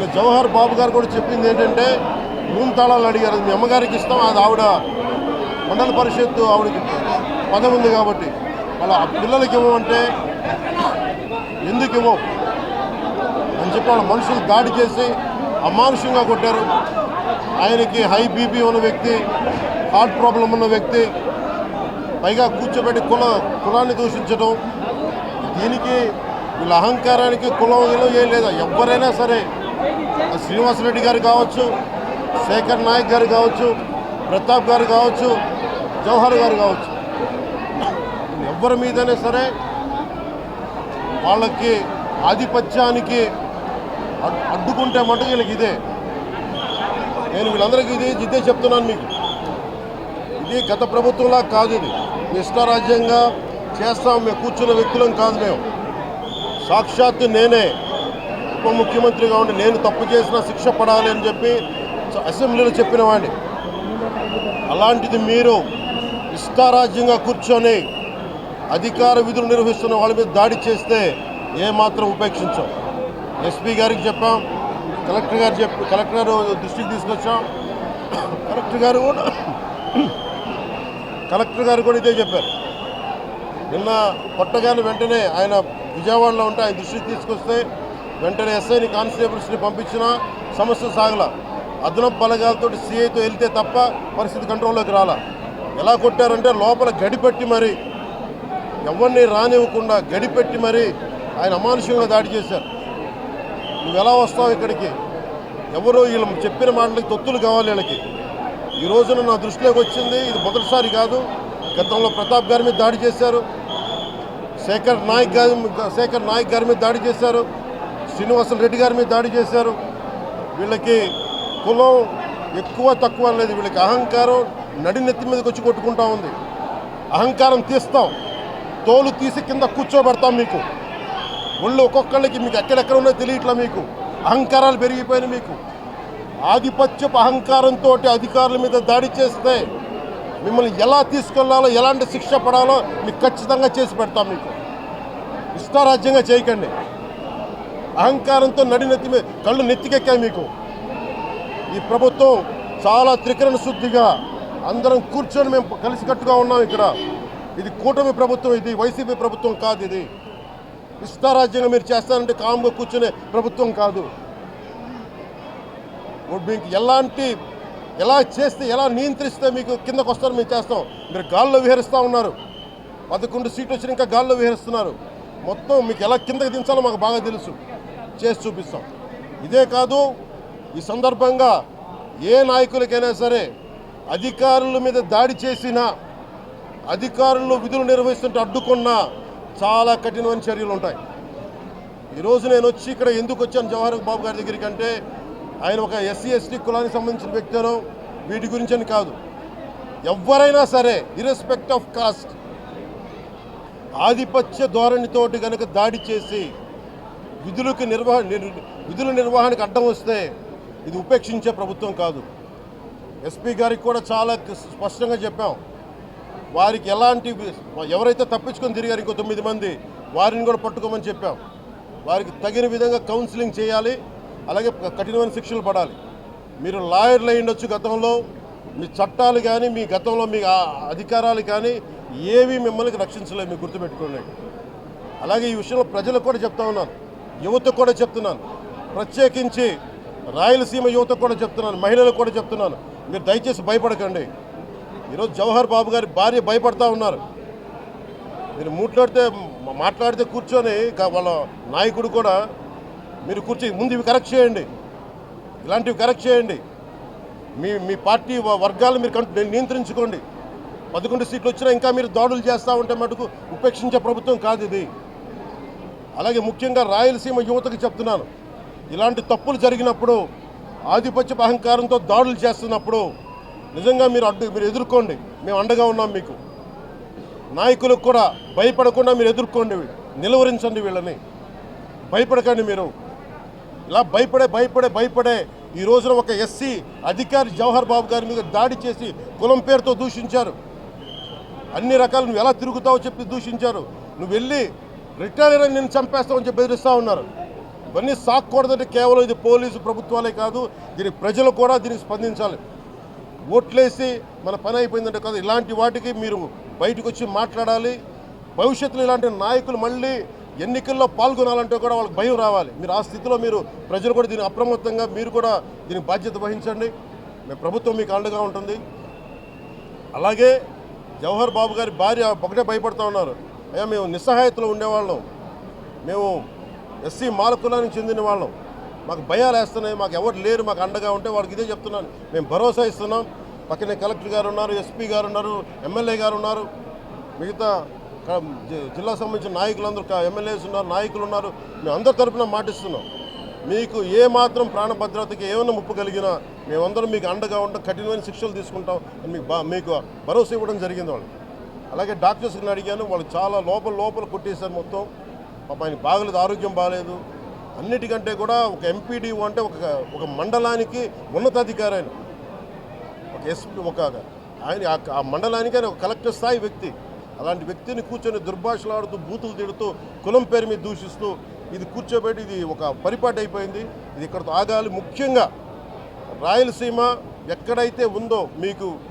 నిన్న జవహర్ బాబు గారు కూడా చెప్పింది ఏంటంటే మూడు తాళాలు అడిగారు మీ అమ్మగారికి ఇస్తాం అది ఆవిడ మండల పరిషత్తు ఆవిడకి పదం ఉంది కాబట్టి. అలా ఆ పిల్లలకి ఇవ్వమంటే ఎందుకు ఇవ్వం అని చెప్పి వాళ్ళ మనుషులు దాడి చేసి అమానుషంగా కొట్టారు. ఆయనకి హై బీపీ ఉన్న వ్యక్తి హార్ట్ ప్రాబ్లం ఉన్న వ్యక్తి పైగా కూర్చోబెట్టి కుల కులాన్ని దూషించడం దీనికి వీళ్ళ అహంకారానికి కులం ఏం లేదా? ఎవరైనా సరే శ్రీనివాసరెడ్డి గారు కావచ్చు శేఖర్ నాయక్ గారు కావచ్చు ప్రతాప్ గారు కావచ్చు జవహర్ గారు కావచ్చు. ఎవరి మీదైనా సరే వాళ్ళకి ఆధిపత్యానికి అడ్- అడ్డుకుంటే మటుకు వీళ్ళకి ఇదే. నేను వీళ్ళందరికీ ఇది ఇదే చెప్తున్నాను మీకు. ఇది గత ప్రభుత్వంలా కాదు ఇది. ఇష్టారాజ్యంగా చేస్తాం మేము కూర్చున్న వ్యక్తులం కాదు మేము. సాక్షాత్తు నేనే. ఉప ముఖ్యమంత్రిగా ఉండి నేను తప్పు చేసిన శిక్ష పడాలి అని చెప్పి అసెంబ్లీలో చెప్పిన వాడిని. అలాంటిది మీరు ఇష్టారాజ్యంగా కూర్చొని అధికార విధులు నిర్వహిస్తున్న వాళ్ళ మీద దాడి చేస్తే ఏమాత్రం ఉపేక్షించాం. ఎస్పీ గారికి చెప్పాం కలెక్టర్ గారు చెప్పి కలెక్టర్ గారు దృష్టికి తీసుకొచ్చాం. కలెక్టర్ గారు కూడా కలెక్టర్ గారు కూడా ఇదే చెప్పారు. నిన్న కొట్టగానే వెంటనే ఆయన విజయవాడలో ఉంటే ఆయన దృష్టికి తీసుకొస్తే వెంటనే ఎస్ఐని కానిస్టేబుల్స్ని పంపించిన సమస్య సాగల. అదనపు బలగాలతో సిఐతో వెళ్తే తప్ప పరిస్థితి కంట్రోల్లోకి రాలా. ఎలా కొట్టారంటే లోపల గడిపెట్టి మరి ఎవరిని రానివ్వకుండా గడిపెట్టి మరి ఆయన అమానుషంగా దాడి చేశారు. నువ్వు ఎలా వస్తావు ఇక్కడికి? ఎవరు వీళ్ళు చెప్పిన మాటలకి తొత్తులు కావాలి వీళ్ళకి. ఈ రోజున నా దృష్టిలోకి వచ్చింది ఇది మొదటిసారి కాదు. గతంలో ప్రతాప్ గారి మీద దాడి చేశారు. శేఖర్ నాయక్ గారి శేఖర్ నాయక్ గారి మీద దాడి చేశారు. శ్రీనివాసుల రెడ్డి గారి మీద దాడి చేశారు. వీళ్ళకి కులం ఎక్కువ తక్కువ లేదు. వీళ్ళకి అహంకారం నడినెత్తి మీదకి వచ్చి కొట్టుకుంటా ఉంది. అహంకారం తీస్తాం. తోలు తీసి కింద కూర్చోబెడతాం మీకు. ఒళ్ళు ఒక్కొక్కళ్ళకి మీకు ఎక్కడెక్కడ ఉన్నో తెలియట్లా మీకు. అహంకారాలు పెరిగిపోయినాయి మీకు. ఆధిపత్యపు అహంకారంతో అధికారుల మీద దాడి చేస్తే మిమ్మల్ని ఎలా తీసుకెళ్ళాలో ఎలాంటి శిక్ష పడాలో మీకు ఖచ్చితంగా చేసి పెడతాం మీకు. ఇష్టారాజ్యంగా చేయకండి. అహంకారంతో నడినెత్తి కళ్ళు నెత్తికెక్కాయి మీకు. ఈ ప్రభుత్వం చాలా త్రికరణ శుద్ధిగా అందరం కూర్చొని మేము కలిసికట్టుగా ఉన్నాం ఇక్కడ. ఇది కూటమి ప్రభుత్వం ఇది వైసీపీ ప్రభుత్వం కాదు ఇది. ఇష్టారాజ్యంగా మీరు చేస్తారంటే కామ్గా కూర్చునే ప్రభుత్వం కాదు. మీకు ఎలాంటి ఎలా చేస్తే ఎలా నియంత్రిస్తే మీకు కిందకు వస్తారో మేము చేస్తాం. మీరు గాల్లో విహరిస్తూ ఉన్నారు. పదకొండు సీట్లు వచ్చిన ఇంకా గాల్లో విహరిస్తున్నారు. మొత్తం మీకు ఎలా కిందకి దించాలో మాకు బాగా తెలుసు. చేసి చూపిస్తాం. ఇదే కాదు ఈ సందర్భంగా ఏ నాయకులకైనా సరే అధికారుల మీద దాడి చేసినా అధికారులు విధులు నిర్వహిస్తుంటే అడ్డుకున్నా చాలా కఠినమైన చర్యలు ఉంటాయి. ఈరోజు నేను వచ్చి ఇక్కడ ఎందుకు వచ్చాను? జవహర్ బాబు గారి దగ్గరికి అంటే ఆయన ఒక ఎస్సీ ఎస్టీ కులానికి సంబంధించిన వ్యక్తినో వీటి గురించి అని కాదు. ఎవరైనా సరే ఇరెస్పెక్ట్ ఆఫ్ కాస్ట్ ఆధిపత్య ధోరణితోటి కనుక దాడి చేసి విధులకు నిర్వహ విధుల నిర్వహణకు అడ్డం వస్తే ఇది ఉపేక్షించే ప్రభుత్వం కాదు. ఎస్పీ గారికి కూడా చాలా స్పష్టంగా చెప్పాం. వారికి ఎలాంటి ఎవరైతే తప్పించుకొని తిరిగారు ఇంకో తొమ్మిది మంది వారిని కూడా పట్టుకోమని చెప్పాం. వారికి తగిన విధంగా కౌన్సిలింగ్ చేయాలి అలాగే కఠినమైన శిక్షలు పడాలి. మీరు లాయర్లు అయ్యిండొచ్చు గతంలో మీ చట్టాలు కానీ మీ గతంలో మీ అధికారాలు కానీ ఏవి మిమ్మల్ని రక్షించలేదు మీరు గుర్తుపెట్టుకోండి. అలాగే ఈ విషయంలో ప్రజలకు కూడా చెప్తా ఉన్నాను. యువతకు కూడా చెప్తున్నాను. ప్రత్యేకించి రాయలసీమ యువతకు కూడా చెప్తున్నాను. మహిళలకు కూడా చెప్తున్నాను. మీరు దయచేసి భయపడకండి. ఈరోజు జవహర్ బాబు గారి భార్య భయపడతా ఉన్నారు. మీరు మూట్లాడితే మాట్లాడితే కూర్చొని వాళ్ళ నాయకుడు కూడా మీరు కూర్చొని ముందు ఇవి కరెక్ట్ చేయండి. ఇలాంటివి కరెక్ట్ చేయండి. మీ మీ పార్టీ వర్గాలు మీరు కంటు నియంత్రించుకోండి. పదకొండు సీట్లు వచ్చినా ఇంకా మీరు దాడులు చేస్తూ ఉంటే మటుకు ఉపేక్షించే ప్రభుత్వం కాదు ఇది. అలాగే ముఖ్యంగా రాయలసీమ యువతకు చెప్తున్నాను. ఇలాంటి తప్పులు జరిగినప్పుడు ఆధిపత్య అహంకారంతో దాడులు చేస్తున్నప్పుడు నిజంగా మీరు అడ్డు మీరు ఎదుర్కోండి. మేము అండగా ఉన్నాం మీకు. నాయకులకు కూడా భయపడకుండా మీరు ఎదుర్కోండి నిలువరించండి వీళ్ళని. భయపడకండి మీరు. ఇలా భయపడే భయపడే భయపడే ఈ రోజున ఒక ఎస్సీ అధికారి జవహర్ బాబు గారి మీద దాడి చేసి కులం పేరుతో దూషించారు. అన్ని రకాలు నువ్వు ఎలా తిరుగుతావో చెప్పి దూషించారు. నువ్వు వెళ్ళి రిటైర్ అయిన నేను చంపేస్తామని చెప్పి బెదిరిస్తూ ఉన్నారు. ఇవన్నీ సాక్కూడదంటే కేవలం ఇది పోలీసు ప్రభుత్వాలే కాదు దీని ప్రజలు కూడా దీనికి స్పందించాలి. ఓట్లేసి మన పని అయిపోయిందంటే కాదు ఇలాంటి వాటికి మీరు బయటకు వచ్చి మాట్లాడాలి. భవిష్యత్తులో ఇలాంటి నాయకులు మళ్ళీ ఎన్నికల్లో పాల్గొనాలంటే కూడా వాళ్ళకి భయం రావాలి. మీరు ఆ స్థితిలో మీరు ప్రజలు కూడా దీన్ని అప్రమత్తంగా మీరు కూడా దీనికి బాధ్యత వహించండి. మేము ప్రభుత్వం మీకు అండగా ఉంటుంది. అలాగే జవహర్ బాబు గారి భార్య ఒకటే భయపడుతూ ఉన్నారు. అయ్యా మేము నిస్సహాయతలో ఉండేవాళ్ళం. మేము ఎస్సీ మాలకులానికి చెందిన వాళ్ళం. మాకు భయాలు వేస్తున్నాయి మాకు ఎవరు లేరు మాకు అండగా ఉంటే వాళ్ళకి ఇదే చెప్తున్నాను. మేము భరోసా ఇస్తున్నాం. పక్కనే కలెక్టర్ గారు ఉన్నారు ఎస్పీ గారు ఉన్నారు ఎమ్మెల్యే గారు ఉన్నారు. మిగతా జిల్లా సంబంధించిన నాయకులందరూ క- ఎమ్మెల్యేస్ ఉన్నారు నాయకులు ఉన్నారు. మేము అందరి తరఫున మాటిస్తున్నాం. మీకు ఏ మాత్రం ప్రాణ భద్రతకి ఏమైనా ముప్పు కలిగినా మేమందరం మీకు అండగా ఉంటాం కఠినమైన శిక్షలు తీసుకుంటాం మీకు బా- మీకు భరోసా ఇవ్వడం జరిగింది వాళ్ళు అలాగే డాక్టర్స్ని అడిగాను వాళ్ళు చాలా లోపల లోపల కుట్టేశారు మొత్తం. పాప ఆయన బాగలేదు ఆరోగ్యం బాగలేదు. అన్నిటికంటే కూడా ఒక ఎంపీడీఓ అంటే ఒక ఒక మండలానికి ఉన్నతాధికారి ఆయన. ఒక ఎస్పీ ఒక ఆయన ఆ- మండలానికి ఆయన ఒక కలెక్టర్ స్థాయి వ్యక్తి. అలాంటి వ్యక్తిని కూర్చొని దుర్భాషలాడుతూ బూతులు తిడుతూ కులం పేరు మీద దూషిస్తూ ఇది కూర్చోబెట్టి ఇది ఒక పరిపాటి అయిపోయింది. ఇది ఇక్కడతో ఆగాలి. ముఖ్యంగా రాయలసీమ ఎక్కడైతే ఉందో మీకు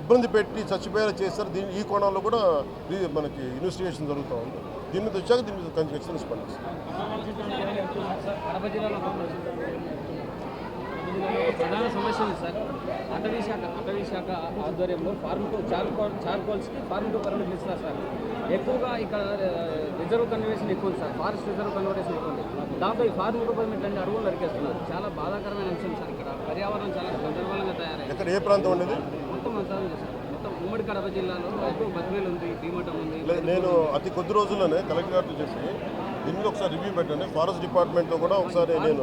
ఇబ్బంది పెట్టి చచ్చిపోయేలా చేస్తారు. దీని ఈ కోణంలో కూడా మనకి ఇన్వెస్టిగేషన్ జరుగుతూ ఉంది. దీని మీద వచ్చాక దీని మీద కొంచెం ఖచ్చితంగా స్పందిస్తాం. ప్రధాన సమస్య ఉంది. సార్. అటవీ శాఖ అటవీ శాఖ ఆధ్వర్యంలో ఫార్మ్ టు చార్కోల్ చార్కోల్స్కి ఫార్మ్ టు పర్మిట్ ఇస్తారు సార్. ఎక్కువగా ఇక్కడ రిజర్వ్ కన్వర్వేషన్ ఎక్కువ ఉంది సార్. ఫారెస్ట్ రిజర్వ్ కన్వర్వేషన్ ఎక్కువ ఉంది. దాంతో ఈ ఫార్మ్ టు పర్మిట్ అన్ని అడవులు నరికేస్తున్నారు. చాలా బాధాకరమైన అంశం సార్ ఇక్కడ. పర్యావరణం చాలా గందరగోళంగా తయారైంది. ఏ ప్రాంతం ఉండేది మొత్తం అంతా ఉంది సార్ మొత్తం ఉమ్మడి కడప జిల్లాలో బద్వేలు ఉంది భీమటం ఉంది. నేను అతి కొద్ది రోజుల్లోనే కలెక్టర్ గారితో చెప్పి దీని మీద ఒకసారి రివ్యూ పెట్టండి. ఫారెస్ట్ డిపార్ట్మెంట్తో కూడా ఒకసారి నేను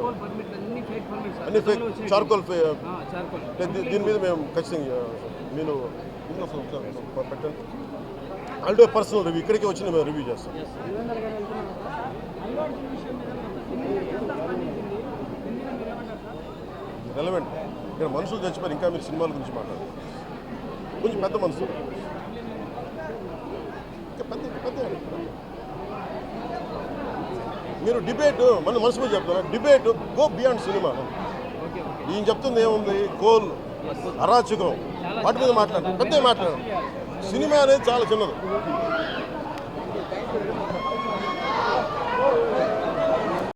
అన్ని ఫేక్. చార్కోల్ దీని మీద మేము ఖచ్చితంగా నేను ఒకసారి పెట్టండి. ఆల్డో పర్సనల్ రివ్యూ ఇక్కడికి వచ్చి మేము రివ్యూ చేస్తాం రెలవెంట్ ఇక్కడ మనుషులు చచ్చిపోయారు. ఇంకా మీరు సినిమాల గురించి మాట్లాడారు. కొంచెం పెద్ద మనసు పెద్ద పెద్ద మీరు డిబేట్ మన మనసు మీద డిబేట్ గో బియాండ్ సినిమా ఈయన చెప్తుంది ఏముంది? కోల్ అరాచకం. వాటి మీద మాట్లాడు పెద్ద మాట్లాడు. సినిమా అనేది చాలా చిన్నది.